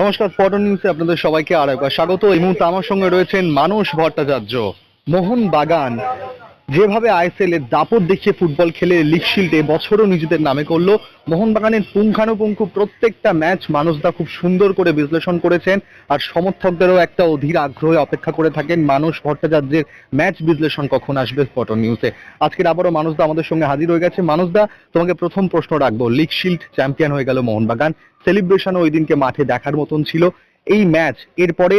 নমস্কার ফটো নিউজে আপনাদের সবাইকে আর একবার স্বাগত। এই মুহূর্তে আমার সঙ্গে রয়েছেন মানস ভট্টাচার্য। মোহন বাগান যেভাবে আইএসএল এর দাপট দেখিয়ে ফুটবল খেলে লিগ শিল্ডে বছরও নিজেদের নামে করল, মোহনবাগানের পুঙ্খানুপুঙ্খু প্রত্যেকটা ম্যাচ মানুষদা খুব সুন্দর করে বিশ্লেষণ করেছেন আর সমর্থকদেরও একটা অধীর আগ্রহে অপেক্ষা করে থাকেন মানুষ ভট্টাচার্যের ম্যাচ বিশ্লেষণ কখন আসবে স্পটন নিউজে। আজকের আবারও মানুষদা আমাদের সঙ্গে হাজির হয়ে গেছে। মানুষদা তোমাকে প্রথম প্রশ্ন রাখব। লিগ শিল্ড চ্যাম্পিয়ন হয়ে গেল মোহনবাগান। সেলিব্রেশন ওই দিনকে মাঠে দেখার মতন ছিল। এই ম্যাচ, এরপরে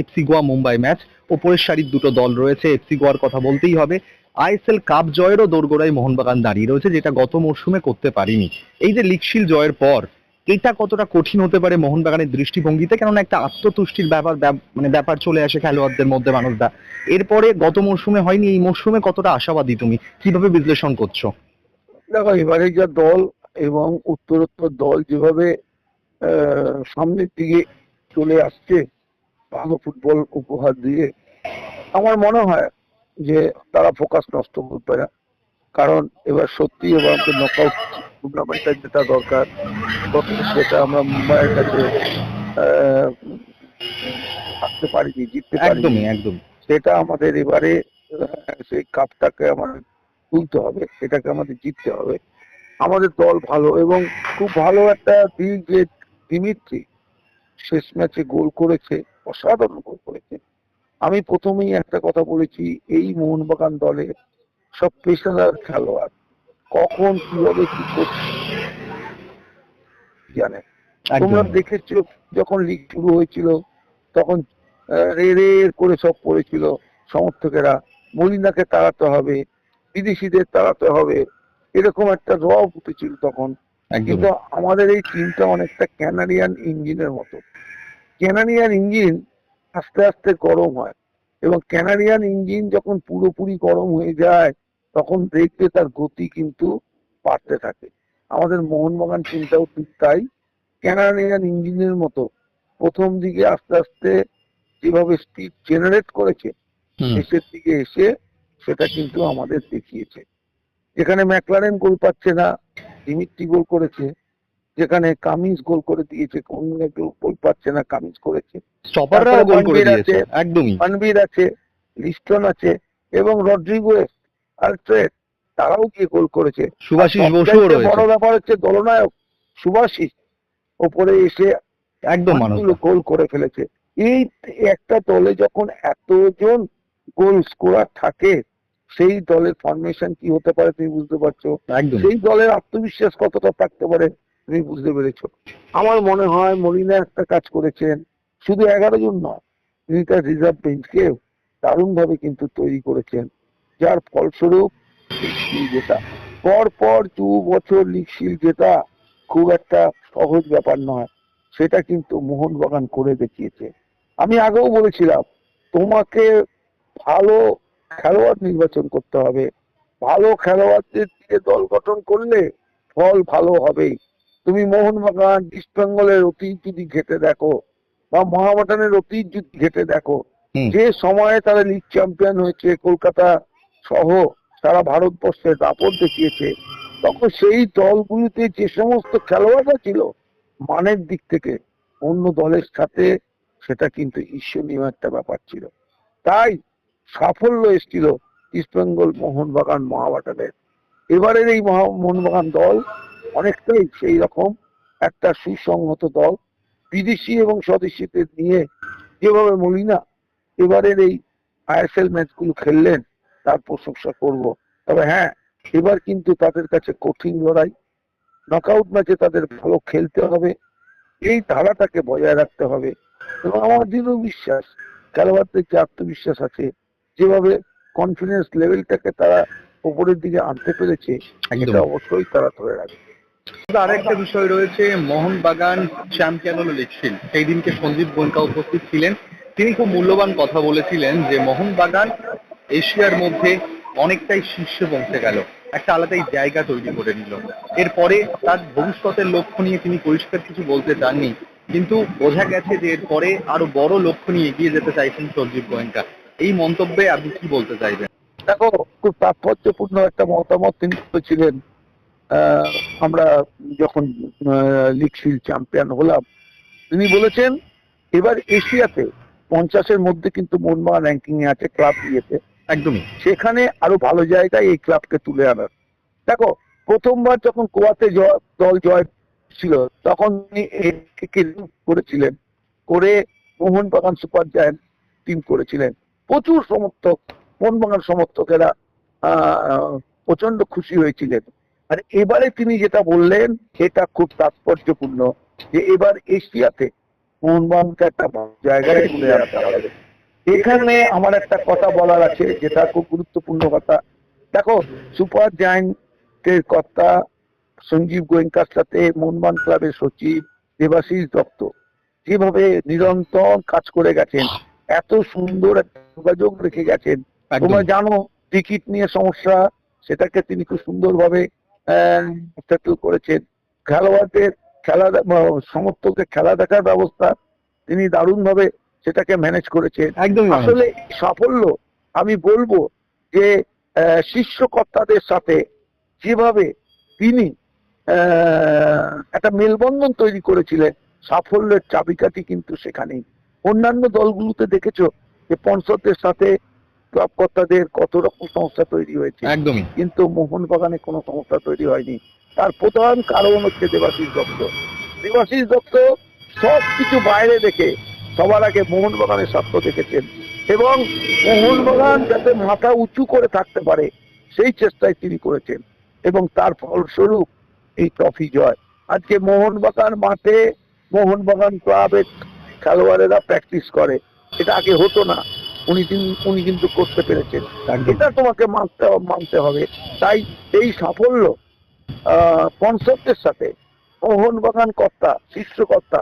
এফসি গোয়া মুম্বাই ম্যাচ ওপরের সারির দুটো দল রয়েছে। এফসি গোয়ার কথা বলতেই হবে। আইএসএল কাপ জয়েরও দোরগোড়ায় মোহনবাগান দাঁড়িয়ে রয়েছে, যেটা গত মরশুমে করতে পারিনি। এই যে লিগশিল জয়ের পর, এটা কতটা কঠিন হতে পারে মোহনবাগানের দৃষ্টিভঙ্গিতে? কেননা একটা আত্মতুষ্টির ব্যাপার, ব্যাপ- মানে ব্যাপার চলে আসে খেলোয়াড়দের মধ্যে মানুষদা এরপরে গত মরশুমে হয়নি, এই মরশুমে কতটা আশাবাদী তুমি? কীভাবে বিশ্লেষণ করছ? দেখো, এবারে যা দল এবং উত্তরোত্তর দল যেভাবে সামনের দিকে চলে আসছে, ভালো ফুটবল উপহার দিয়ে, আমার মনে হয় যে তারা ফোকাস নষ্ট করবে না। কারণ এবার সত্যি এবার আমাদের নকআউট টুর্নামেন্টটা যেটা দরকার সেটা আমরা মুম্বাইয়ের কাছে আহ, থাকতে পারিনি জিততে পারিনি। একদমই একদম সেটা আমাদের এবারে সেই কাপটাকে আমাদের তুলতে হবে এটাকে আমাদের জিততে হবে। আমাদের দল ভালো এবং খুব ভালো একটা দিক যে দিমিত্রি শেষ ম্যাচে গোল করেছে অসাধারণ গোল করেছে। আমি প্রথমেই একটা কথা বলেছি এই মোহনবাগান দলে সব পেশাদার খেলোয়াড় কখন কীভাবে কি করছে? জানে? তোমরা দেখেছ যখন লিগ শুরু হয়েছিল তখন রে রে করে সব পড়েছিল সমর্থকেরা মলিনাকে তাড়াতে হবে বিদেশিদের তাড়াতে হবে এরকম একটা রব উঠেছিল তখন। কিন্তু আমাদের এই টিমটা অনেকটা ক্যানাডিয়ান ইঞ্জিনের মতো। ক্যানাডিয়ান ইঞ্জিন আস্তে আস্তে গরম হয়। এবং ক্যানাডিয়ান ইঞ্জিন যখন পুরোপুরি গরম হয়ে যায় তখন দেখবে তার গতি কিন্তু বাড়তে থাকে। আমাদের মোহনবাগান টিমটাও ঠিক তাই। ক্যানাডিয়ান ইঞ্জিনের মতো প্রথম দিকে আস্তে আস্তে যেভাবে স্পিড জেনারেট করেছে শেষের দিকে এসে সেটা কিন্তু আমাদের দেখিয়েছে। যেখানে ম্যাকলারেন গোল পাচ্ছে না দিমিত্রি গোল করেছে। যেখানে কামিজ গোল করে দিয়েছে কোন গোল পাচ্ছে না কামিজ করেছে। স্টপাররাও গোল করে দিয়েছে আছে। একদমই। মানবীর আছে লিস্টন আছে এবং রড্রিগোয়েস আলট্রেড তারাও গিয়ে গোল করেছে। সুভাষিস রয়েছে। বড় ব্যাপার হচ্ছে দলনায়ক সুভাষিস ওপরে এসে একদম গোল করে ফেলেছে। এই একটা দলে যখন এতজন গোল স্কোরার থাকে সেই দলের ফরমেশন কি হতে পারে তুমি বুঝতে পারছ? সেই দলের আত্মবিশ্বাস কতটা থাকতে পারে? তুমি বুঝতে পেরেছ। আমার মনে হয় মরিনা একটা কাজ করেছেন। শুধু এগারো জন নয়, তিনি তার রিজার্ভ বেঞ্চকে দারুণ ভাবে কিন্তু তৈরি করেছেন। যার ফলস্বরূপ জেতা। পর দু বছর লিগ শিল্ড জেতা খুব একটা সহজ ব্যাপার নয়। সেটা কিন্তু মোহনবাগান করে দেখিয়েছে। আমি আগেও বলেছিলাম, তোমাকে ভালো খেলোয়াড় নির্বাচন করতে হবে। ভালো খেলোয়াড়দের দিয়ে দল গঠন করলে ফল ভালো হবেই। তুমি মোহনবাগান ইস্ট বেঙ্গলের অতীত যদি ঘেটে দেখো বা মহামডানের অতীত যদি ঘেটে দেখো। যে সময়ে তারা লিগ চ্যাম্পিয়ন হয়েছে কলকাতা সহ সারা ভারতবর্ষে দাপট দেখিয়েছে তখন সেই দলগুলিতে যে সমস্ত খেলোয়াড়রা ছিল মানের দিক থেকে অন্য দলের সাথে সেটা কিন্তু ঈর্ষণীয় একটা ব্যাপার ছিল। তাই সাফল্য এসেছিল ইস্টবেঙ্গল মোহনবাগান মহাবাটানের এবারের এই মহা- মোহনবাগান দল অনেকটাই সেই রকম একটা সুসংহত দল বিদেশি এবং স্বদেশিদের নিয়ে যেভাবে মলিনা এবারের এই আইএসএল ম্যাচগুলো খেললেন তার প্রশংসা করব। তবে হ্যাঁ এবার কিন্তু তাদের কাছে কঠিন লড়াই। নকআউট ম্যাচে তাদের ভালো খেলতে হবে। এই ধারাটাকে বজায় রাখতে হবে। এবং আমার দৃঢ় বিশ্বাস খেলোয়াড়দের যে আত্মবিশ্বাস আছে যেভাবে কনফিডেন্স লেভেলটাকে তারা উপরের দিকে আনতে পেরেছে সেটা অবশ্যই তারা ধরে রাখবে। আরেকটা বিষয় রয়েছে, মোহনবাগান চ্যাম্পিয়ন হলো লিগশিল সেই দিনকে সঞ্জীব গোয়েঙ্কা উপস্থিত ছিলেন। তিনি খুব মূল্যবান কথা বলেছিলেন যে মোহনবাগান এশিয়ার মধ্যে অনেকটাই শীর্ষে পৌঁছে গেল। একটা আলাদাই জায়গা তৈরি করে নিল। এরপরে তার ভবিষ্যতের লক্ষ্য নিয়ে তিনি পরিষ্কার কিছু বলতে চাননি। কিন্তু বোঝা গেছে যে এরপরে আরও বড় লক্ষ্য নিয়ে এগিয়ে যেতে চাইছেন সঞ্জীব গোয়েঙ্কা এই মন্তব্যে আপনি কি বলতে চাইবেন? দেখো, খুব তাৎপর্যপূর্ণ একটা মতামত তিনি করেছিলেন আমরা যখন লিগ শিল্ড চ্যাম্পিয়ন হলাম তিনি বলেছেন এবার এশিয়াতে পঞ্চাশের মধ্যে কিন্তু মোহনবাগান র্যাঙ্কিং এ আছে ক্লাব দিয়েছে একদমই। সেখানে আরও ভালো জায়গায় এই ক্লাবকে তুলে আনার। দেখো প্রথমবার যখন জয় দল জয় ছিল তখন করেছিলেন। করে মোহনবাগান সুপার জায়ান্ট টিম করেছিলেন। প্রচুর সমর্থক মোহনবাগান সমর্থকেরা আহ, প্রচণ্ড খুশি হয়েছিলেন। আর এবারে তিনি যেটা বললেন সেটা খুব তাৎপর্যপূর্ণ যে এবার এশিয়াতে মোহনবাগানকে একটা জায়গায় তুলে আনতে হবে। এখানে আমার একটা কথা বলার আছে যেটা খুব গুরুত্বপূর্ণ কথা। দেখো সুপার জায়ান্টের কর্তা সঞ্জীব গোয়েঙ্কার সাথে মোহনবাগান ক্লাবের সচিব দেবাশিস দত্ত যেভাবে নিরন্তর কাজ করে গেছেন এত সুন্দর একটা যোগাযোগ রেখে গেছেন। তোমরা জানো টিকিট নিয়ে সমস্যা সেটাকে তিনি খুব সুন্দরভাবে সেটেল করেছেন। খেলোয়াড়দের খেলা সমর্থকদের খেলা দেখার ব্যবস্থা তিনি দারুণভাবে সেটাকে ম্যানেজ করেছেন। আসলে সাফল্য আমি বলব যে আহ, শীর্ষ কর্তাদের সাথে যেভাবে তিনি আহ, একটা মেলবন্ধন তৈরি করেছিলেন সাফল্যের চাবিকাঠি কিন্তু সেখানেই। অন্যান্য দলগুলোতে দেখেছ যে পঞ্চদের সাথে ক্লাব কর্তাদের কত রকম সমস্যা তৈরি হয়েছে। একদমই। কিন্তু মোহনবাগানে কোনো সমস্যা তৈরি হয়নি। তার প্রধান কারণ হচ্ছে দেবাশিস দত্ত। দেবাশিস দত্ত সব কিছু বাইরে দেখে সবার আগে মোহনবাগানের স্বার্থ দেখেছেন এবং মোহনবাগান যাতে মাথা উঁচু করে থাকতে পারে সেই চেষ্টায় তিনি করেছেন এবং তার ফলস্বরূপ এই ট্রফি জয়। আজকে মোহনবাগান মাঠে মোহনবাগান ক্লাবের খেলোয়াড়েরা প্র্যাকটিস করে। এটা আগে হতো না। উনি উনি কিন্তু করতে পেরেছেন। এটা তোমাকে মানতে মানতে হবে। তাই এই সাফল্য কনসেপ্টের সাথে মোহনবাগান কর্তা শীর্ষকর্তা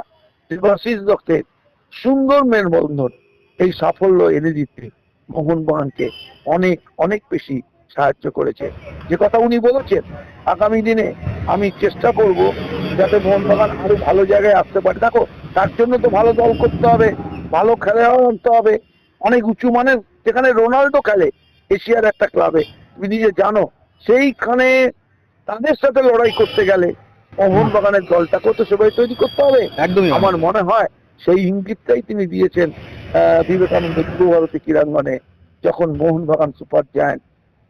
দেবাশিস দত্তের সুন্দর মেলবন্ধন এই সাফল্য এনে দিতে মোহনবাগানকে অনেক অনেক বেশি সাহায্য করেছে। যে কথা উনি বলেছেন আগামী দিনে আমি চেষ্টা করব যাতে মোহনবাগান আরও ভালো জায়গায় আসতে পারে। দেখো তার জন্য তো ভালো দল করতে হবে ভালো খেলোয়াড় আনতে হবে অনেক উঁচু মানের যেখানে রোনাল্ডো খেলে এশিয়ার একটা ক্লাবে তুমি নিজে জানো। সেইখানে তাদের সাথে লড়াই করতে গেলে মোহনবাগানের দলটাকেও তো সেভাবে তৈরি করতে হবে? একদমই আমার মনে হয় সেই ইঙ্গিতটাই তিনি দিয়েছেন বিবেকানন্দ যুব ভারতী ক্রীড়াঙ্গনে যখন মোহনবাগান সুপার জায়ান্ট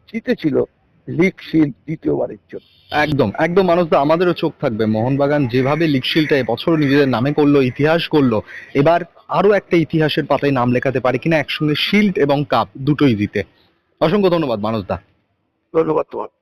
জিতেছিল। লিগ শিল্ড দ্বিতীয়বারের জন্য। একদম একদম মানুষদা আমাদেরও চোখ থাকবে। মোহনবাগান যেভাবে লিগ শিল্ডটা এবছর নিজেদের নামে করল ইতিহাস করল এবার আরও একটা ইতিহাসের পাতায় নাম লেখাতে পারে কিনা একসঙ্গে শিল্ড এবং কাপ দুটোই জিতে। অসংখ্য ধন্যবাদ মানুষদা ধন্যবাদ তোমার